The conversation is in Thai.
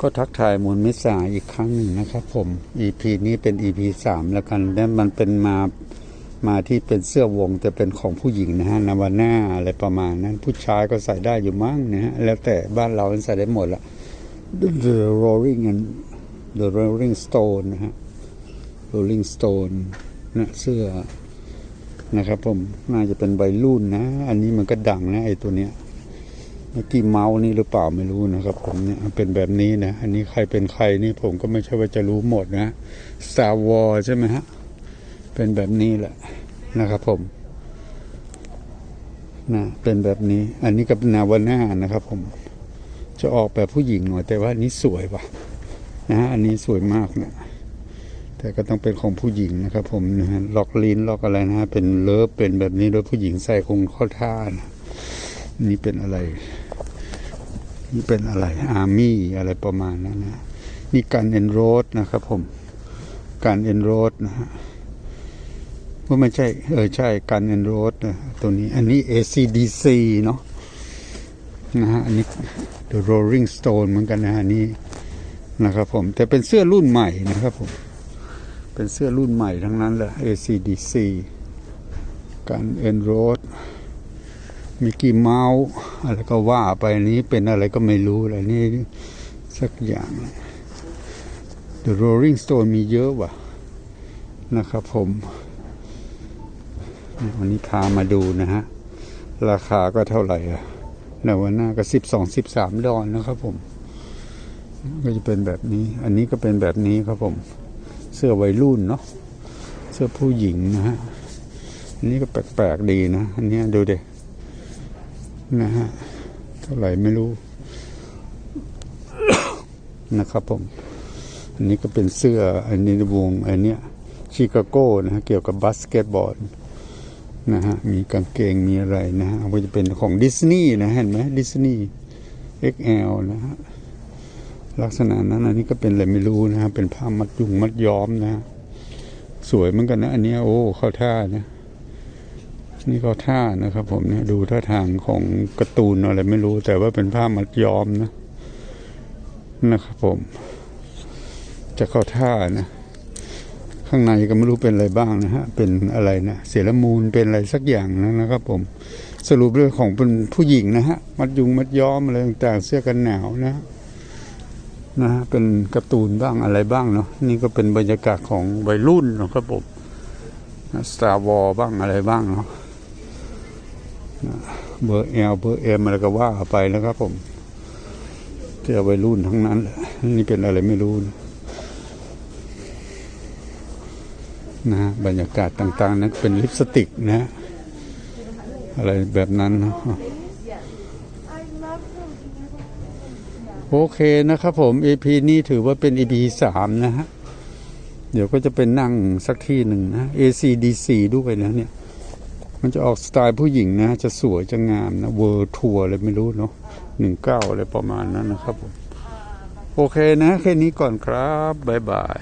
ก็ทักทายมูลมิสาอีกครั้งหนึ่งนะครับผม EP นี้เป็น EP สามแล้วกันและมันเป็นมามาที่เป็นเสื้อวงแต่เป็นของผู้หญิงนะฮะนาวาน่าอะไรประมาณนั้น ผู้ชายก็ใส่ได้อยู่มั้งนะฮะแล้วแต่บ้านเราใส่ได้หมดละ The Rolling and The Rolling Stone นะฮะ Rolling Stone นะเสื้อนะครับผมน่าจะเป็นใบรุ่นนะ อันนี้มันก็ดังนะไอ้ตัวเนี้ย มื่อกี้เมาส์นี่หรือเปล่าไม่รู้นะครับ ผมเนี่ยเป็นแบบนี้นะ อันนี้ใครเป็นใครนี่ผมก็ไม่ใช่ว่าจะรู้หมดนะ Star Wars ใช่ไหมฮะ เป็นแบบนี้แหละนะครับผมนะเป็นแบบนี้ อันนี้กับนาวน่านะครับ ผม จะออกแบบผู้หญิงหน่อย แต่ว่าอันนี้สวยว่ะนะฮะอันนี้สวยมากเนะแต่ก็ต้องเป็นของผู้หญิงนะครับ ผมนะฮะล็อกลิ้นล็อกอะไรนะฮะเป็นเลิฟเป็นแบบนี้โดยผู้หญิงใส่คงข้าท่านะ นี่เป็นอะไร นี่เป็นอะไรอาร์มี่อะไรประมาณนั้นนะนี่การเอนโรดนะครับผม การเอนโรดนะฮะว่าไม่ใช่ เออใช่การเอนโรดนะตัวนี้ อันนี้ ACDC เนาะนะฮะอันนี้ The Rolling Stone เหมือนกันนะฮะนี้นะครับผม แต่เป็นเสื้อรุ่นใหม่นะครับผม เป็นเสื้อรุ่นใหม่ทั้งนั้นเลย ACDC การเอนโรด มิกกี้เมาส์อะไรก็ว่าไปนี้เป็นอะไรก็ไม่รู้อะไรนี่สักอย่าง The Rolling Stone มีเยอะว่ะนะครับผม วันนี้พามาดูนะฮะ ราคาก็เท่าไหร่อะนาวาน่าก็สิบสองสิบสามดอลนะครับผม ก็จะเป็นแบบนี้ อันนี้ก็เป็นแบบนี้ครับผม เสื้อวัยรุ่นเนาะ เสื้อผู้หญิงนะฮะ อันนี้ก็แปลกๆดีนะ อันนี้ดูเด็ นะฮะเท่าไหร่ไม่รู้ นะครับผม อันนี้ก็เป็นเสื้อ อันนี้วงอันเนี้ยชิคาโก้นะฮะเกี่ยวกับบาสเกตบอลนะฮะมีกางเกงมีอะไรนะฮะก็จะเป็นของดิสนีย์นะเห็นไหมดิสนีย์ XL นะฮะลักษณะนั้นอันนี้ก็เป็นอะไรไม่รู้นะฮะเป็นผ้ามัดยุงมัดย้อมนะฮะสวยเหมือนกันนะ อันเนี้ยโอ้เข้าท่านะ นี่ก็ท่านะครับ ผมเนี่ยดูท่าทางของการ์ตูนอะไรไม่รู้ แต่ว่าเป็นผ้ามัดย้อมนะนะครับผม จะเข้าท่านะ ข้างในก็ไม่รู้เป็นอะไรบ้างนะฮะ เป็นอะไรนะเสรมูลเป็นอะไรสักอย่างนะนะครับผมสรุปเรื่องของเป็นผู้หญิงนะฮะ มัดยุงมัดย้อมอะไรต่างๆเสื้อกันหนาวนะนะฮะเป็นการ์ตูนบ้างอะไรบ้างเนาะนี่ก็เป็นบรรยากาศของวัยรุ่นนะครับผมสตาร์วอลบ้างอะไรบ้างเนาะ เบอร์เอลเบอร์เอ็มอะไรก็ว่าไปนะครับผมเที่ยววัยรุ่นทั้งนั้นแหละนี่เป็นอะไรไม่รู้นะนะฮะบรรยากาศต่างๆนั้นเป็นลิปสติกนะ อะไรแบบนั้น โอเคนะครับผม EP นี้ถือว่าเป็น EP สามนะฮะ เดี๋ยวก็จะเป็นนั่งสักที่หนึ่งนะ ACDC ด้วยนะเนี่ย มันจะออกสไตล์ผู้หญิงนะ จะสวยจะงามนะ เวอร์ทัวร์อะไรไม่รู้เนาะหนึ่งเก้าอะไรประมาณนั้นนะครับผม โอเคนะ แค่นี้ก่อนครับ บ๊ายบาย